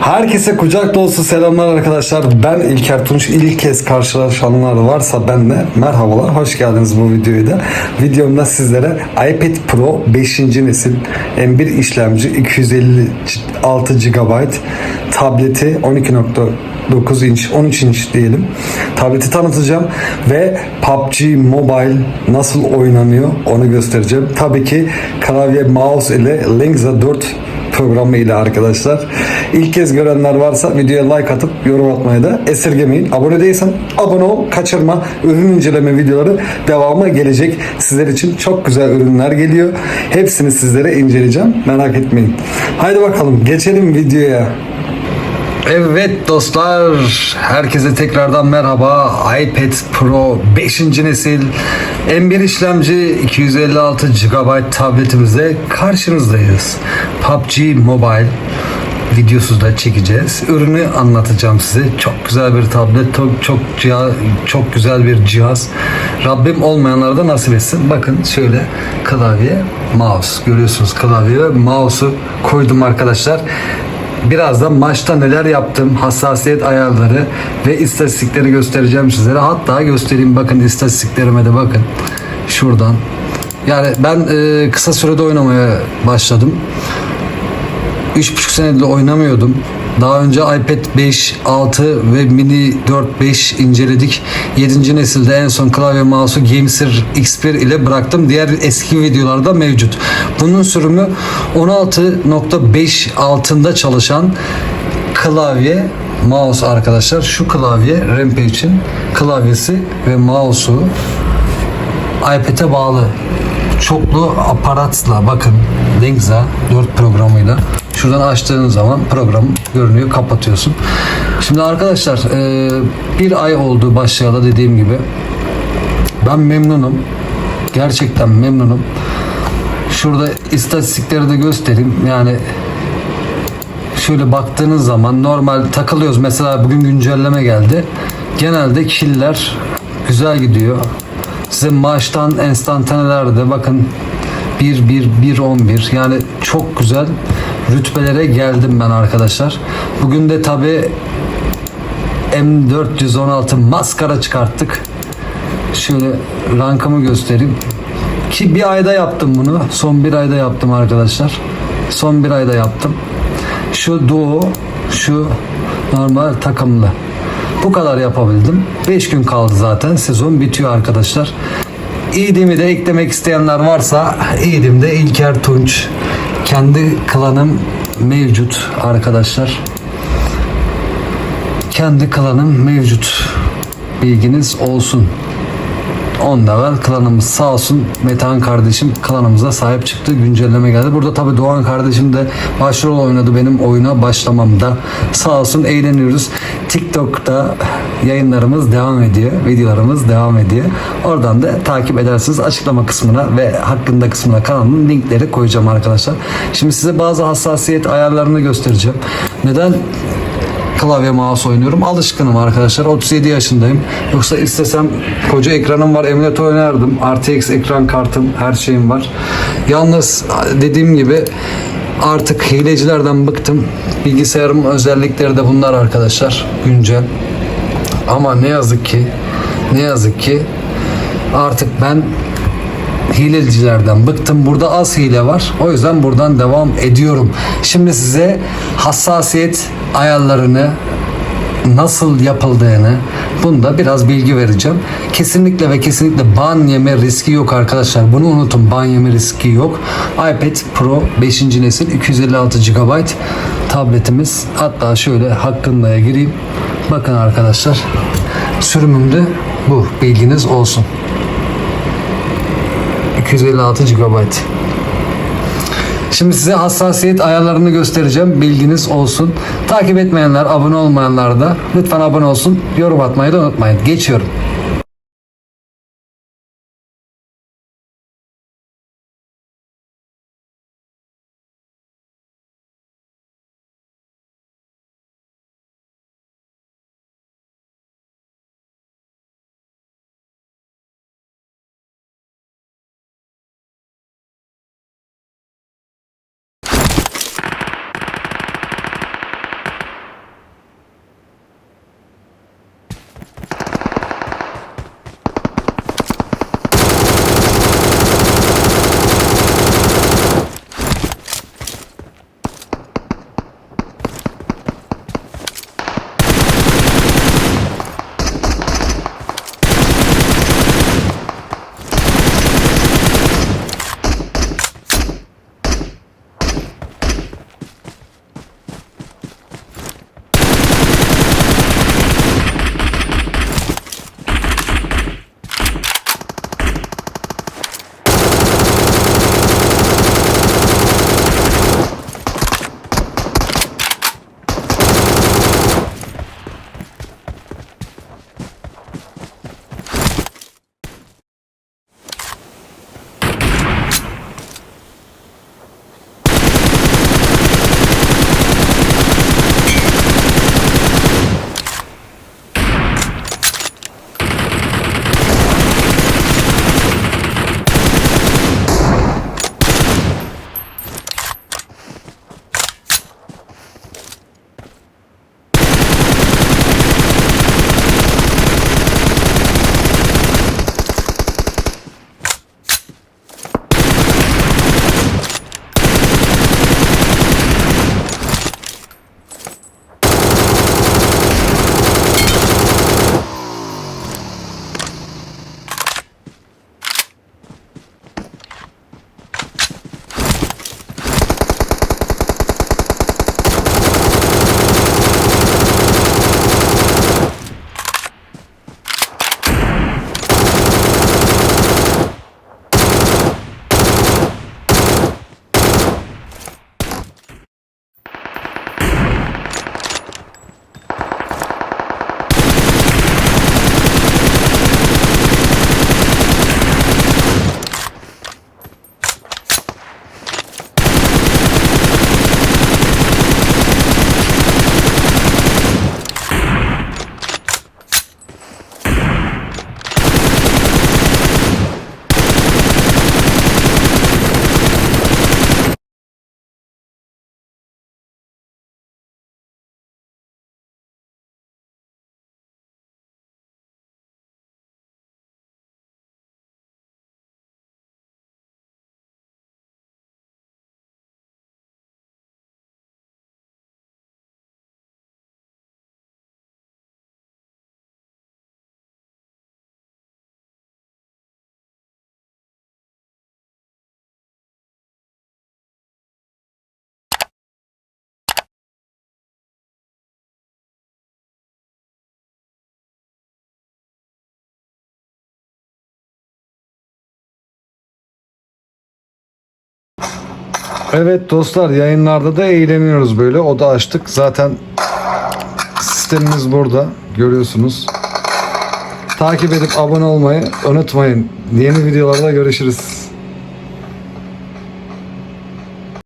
Herkese kucak dolusu selamlar arkadaşlar. Ben İlker Tunç. İlk kez karşılaşanlar varsa ben de merhabalar. Hoş geldiniz bu videoya da. Videomda sizlere iPad Pro 5. nesil M1 işlemci 256 GB tableti 12.9 inç 13 inç diyelim. Tableti tanıtacağım ve PUBG Mobile nasıl oynanıyor onu göstereceğim. Tabii ki klavye mouse ile Lingza 4 programı ile arkadaşlar. İlk kez görenler varsa videoya like atıp yorum atmayı da esirgemeyin. Abone değilsen abone ol, kaçırma. Ürün inceleme videoları devamı gelecek. Sizler için çok güzel ürünler geliyor. Hepsini sizlere inceleyeceğim. Merak etmeyin. Haydi bakalım geçelim videoya. Evet dostlar, herkese tekrardan merhaba. iPad Pro 5. nesil M1 işlemci 256 GB tabletimizde karşınızdayız. PUBG Mobile videosu da çekeceğiz. Ürünü anlatacağım size. Çok güzel bir tablet, çok çok çok güzel bir cihaz. Rabbim olmayanlara da nasip etsin. Bakın şöyle klavye, mouse görüyorsunuz klavye ve mouse'u koydum arkadaşlar. Birazdan maçta neler yaptım, hassasiyet ayarları ve istatistikleri göstereceğim sizlere. Hatta göstereyim bakın istatistiklerime de bakın. Şuradan. Yani ben e, kısa sürede oynamaya başladım. 3,5 senedir oynamıyordum. Daha önce iPad 5, 6 ve Mini 4, 5 inceledik. 7. nesilde en son klavye mouse'u Gameser X1 ile bıraktım. Diğer eski videolarda mevcut. Bunun sürümü 16.5 altında çalışan klavye mouse arkadaşlar. Şu klavye Rampage'in klavyesi ve mouse'u iPad'e bağlı çoklu aparatla bakın Lingza 4 programıyla şuradan açtığın zaman program görünüyor kapatıyorsun. Şimdi arkadaşlar e, bir ay oldu başlayalı dediğim gibi. Ben memnunum. Gerçekten memnunum. Şurada istatistikleri de göstereyim. Yani şöyle baktığınız zaman normal takılıyoruz. Mesela bugün güncelleme geldi. Genelde killer güzel gidiyor. Size maçtan enstantanelerde bakın 1 1 1 11 yani çok güzel rütbelere geldim ben arkadaşlar. Bugün de tabi M416 maskara çıkarttık. Şöyle rankımı göstereyim. Ki bir ayda yaptım bunu. Son bir ayda yaptım arkadaşlar. Son bir ayda yaptım. Şu duo, şu normal takımlı. Bu kadar yapabildim. 5 gün kaldı zaten. Sezon bitiyor arkadaşlar. İdim'i de eklemek isteyenler varsa İdim'de İlker Tunç kendi klanım mevcut arkadaşlar. Kendi klanım mevcut. Bilginiz olsun. 10 level klanımız sağ olsun Metehan kardeşim klanımıza sahip çıktı. Güncelleme geldi. Burada tabi Doğan kardeşim de başrol oynadı benim oyuna başlamamda. Sağ olsun eğleniyoruz. TikTok'ta yayınlarımız devam ediyor. Videolarımız devam ediyor. Oradan da takip edersiniz. Açıklama kısmına ve hakkında kısmına kanalın linkleri koyacağım arkadaşlar. Şimdi size bazı hassasiyet ayarlarını göstereceğim. Neden klavye mouse oynuyorum. Alışkınım arkadaşlar. 37 yaşındayım. Yoksa istesem koca ekranım var. Emülatör oynardım. RTX ekran kartım, her şeyim var. Yalnız dediğim gibi artık hilecilerden bıktım. Bilgisayarım özellikleri de bunlar arkadaşlar. Güncel. Ama ne yazık ki ne yazık ki artık ben hilecilerden bıktım. Burada az hile var. O yüzden buradan devam ediyorum. Şimdi size hassasiyet ayarlarını nasıl yapıldığını bunda biraz bilgi vereceğim. Kesinlikle ve kesinlikle ban yeme riski yok arkadaşlar. Bunu unutun. Ban yeme riski yok. iPad Pro 5. nesil 256 GB tabletimiz. Hatta şöyle hakkındaya gireyim. Bakın arkadaşlar. Sürümümde bu. Bilginiz olsun. 256 GB. Şimdi size hassasiyet ayarlarını göstereceğim. Bilginiz olsun. Takip etmeyenler, abone olmayanlar da lütfen abone olsun. Yorum atmayı da unutmayın. Geçiyorum. Evet dostlar yayınlarda da eğleniyoruz böyle. O da açtık. Zaten sistemimiz burada. Görüyorsunuz. Takip edip abone olmayı unutmayın. Yeni videolarda görüşürüz.